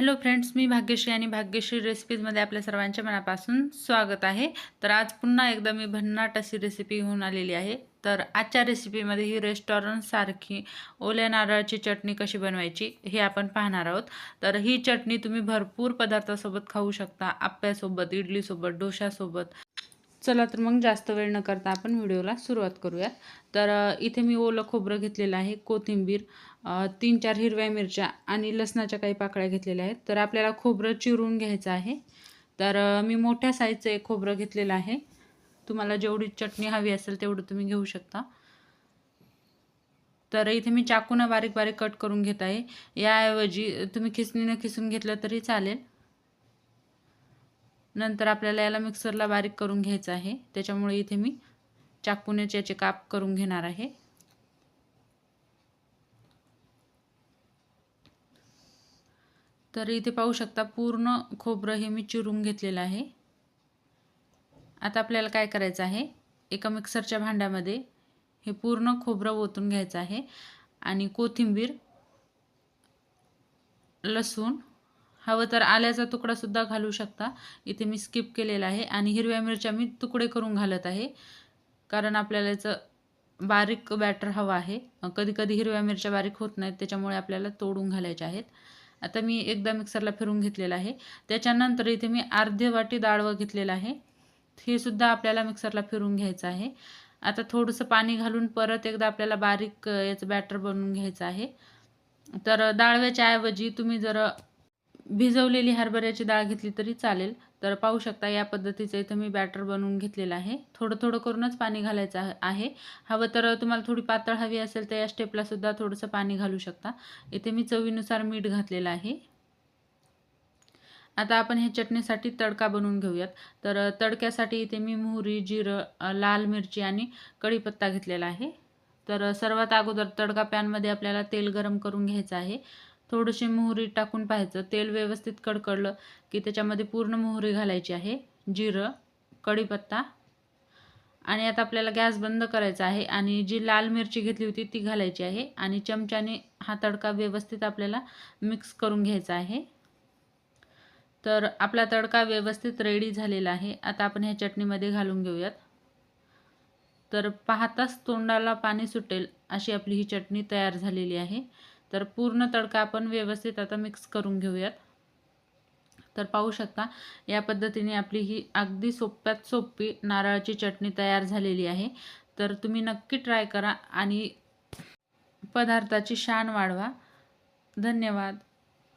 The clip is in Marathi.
हॅलो फ्रेंड्स मी भाग्यश्री आणि भाग्यश्री रेसिपीजमध्ये आपल्या सर्वांच्या मनापासून स्वागत आहे. तर आज पुन्हा एकदा मी भन्नाट अशी रेसिपी घेऊन आलेली आहे. तर आजच्या रेसिपीमध्ये ही रेस्टॉरंटसारखी ओल्या नारळाची चटणी कशी बनवायची हे आपण पाहणार आहोत. तर ही चटणी तुम्ही भरपूर पदार्थासोबत खाऊ शकता. आप्यासोबत इडलीसोबत डोशासोबत चला तर मग जास्त वेळ न करता आपण व्हिडिओला सुरुवात करूयात. तर इथे मी ओलं खोबरं घेतलेलं आहे कोथिंबीर तीन चार हिरव्या मिरच्या आणि लसणाच्या काही पाकळ्या घेतलेल्या आहेत. तर आपल्याला खोबरं चिरून घ्यायचं आहे. तर मी मोठ्या साईजचं एक खोबरं घेतलेलं आहे. तुम्हाला जेवढी चटणी हवी असेल तेवढं तुम्ही घेऊ शकता. तर इथे मी चाकूनं बारीक बारीक कट करून घेत आहे. याऐवजी तुम्ही खिसणीनं खिसून घेतलं तरी चालेल. नंतर आपल्याला याला मिक्सरला बारीक करून घ्यायचं आहे. त्याच्यामुळे इथे मी चाकूनेच याचे काप करून घेणार आहे. तर इथे पाहू शकता पूर्ण खोबरं हे मी चिरून घेतलेलं आहे. आता आपल्याला काय करायचं आहे? एका मिक्सरच्या भांड्यामध्ये हे पूर्ण खोबरं ओतून घ्यायचं आहे. आणि कोथिंबीर लसूण हवं तर आल्याचा तुकडासुद्धा घालू शकता. इथे मी स्किप केलेला आहे आणि हिरव्या मिरच्या मी तुकडे करून घालत आहे. कारण आपल्याला याचं बारीक बॅटर हवं आहे. कधी कधी हिरव्या मिरच्या बारीक होत नाहीत त्याच्यामुळे आपल्याला तोडून घालायच्या आहेत. आता मी एकदा मिक्सरला फिरून घेतलेलं आहे. त्याच्यानंतर इथे मी अर्धे वाटी डाळवं घेतलेलं आहे. हे सुद्धा आपल्याला मिक्सरला फिरून घ्यायचं आहे. आता थोडंसं पाणी घालून परत एकदा आपल्याला बारीक याचं बॅटर बनवून घ्यायचं आहे. तर डाळव्याच्या ऐवजी तुम्ही जर भिजवलेली हरभऱ्याची डाळ घेतली तरी चालेल. तर पाहू शकता या पद्धतीचं इथं मी बॅटर बनवून घेतलेलं आहे. थोडं थोडं करूनच पाणी घालायचं आहे- हवं तर तुम्हाला थोडी पातळ हवी असेल तर या स्टेपला सुद्धा थोडंसं पाणी घालू शकता. इथे मी चवीनुसार मीठ घातलेलं आहे. आता आपण ह्या चटणीसाठी तडका बनवून घेऊयात. तर तडक्यासाठी इथे मी मोहरी जिरं लाल मिरची आणि कढीपत्ता घेतलेला आहे. तर सर्वात अगोदर तडका पॅनमध्ये आपल्याला तेल गरम करून घ्यायचं आहे. थोडीशी मोहरी टाकून पाहायचं. तेल व्यवस्थित कडकडलं की त्याच्यामध्ये पूर्ण मोहरी घालायची आहे. जिरं कढीपत्ता आणि आता आपल्याला गॅस बंद करायचा आहे आणि जी लाल मिरची घेतली होती ती घालायची आहे आणि चमच्याने हा तडका व्यवस्थित आपल्याला मिक्स करून घ्यायचा आहे. तर आपला तडका व्यवस्थित रेडी झालेला आहे. आता आपण ह्या चटणीमध्ये घालून घेऊयात. तर पाहताच तोंडाला पाणी सुटेल अशी आपली ही चटणी तयार झालेली आहे. तर पूर्ण तडका आपण व्यवस्थित आता मिक्स करून घेऊयात. तर पाहू शकता या पद्धतीने आपली ही अगदी सोप्यात सोपी नारळाची चटणी तयार झालेली आहे. तर तुम्ही नक्की ट्राय करा आणि पदार्थाची शान वाढवा. धन्यवाद.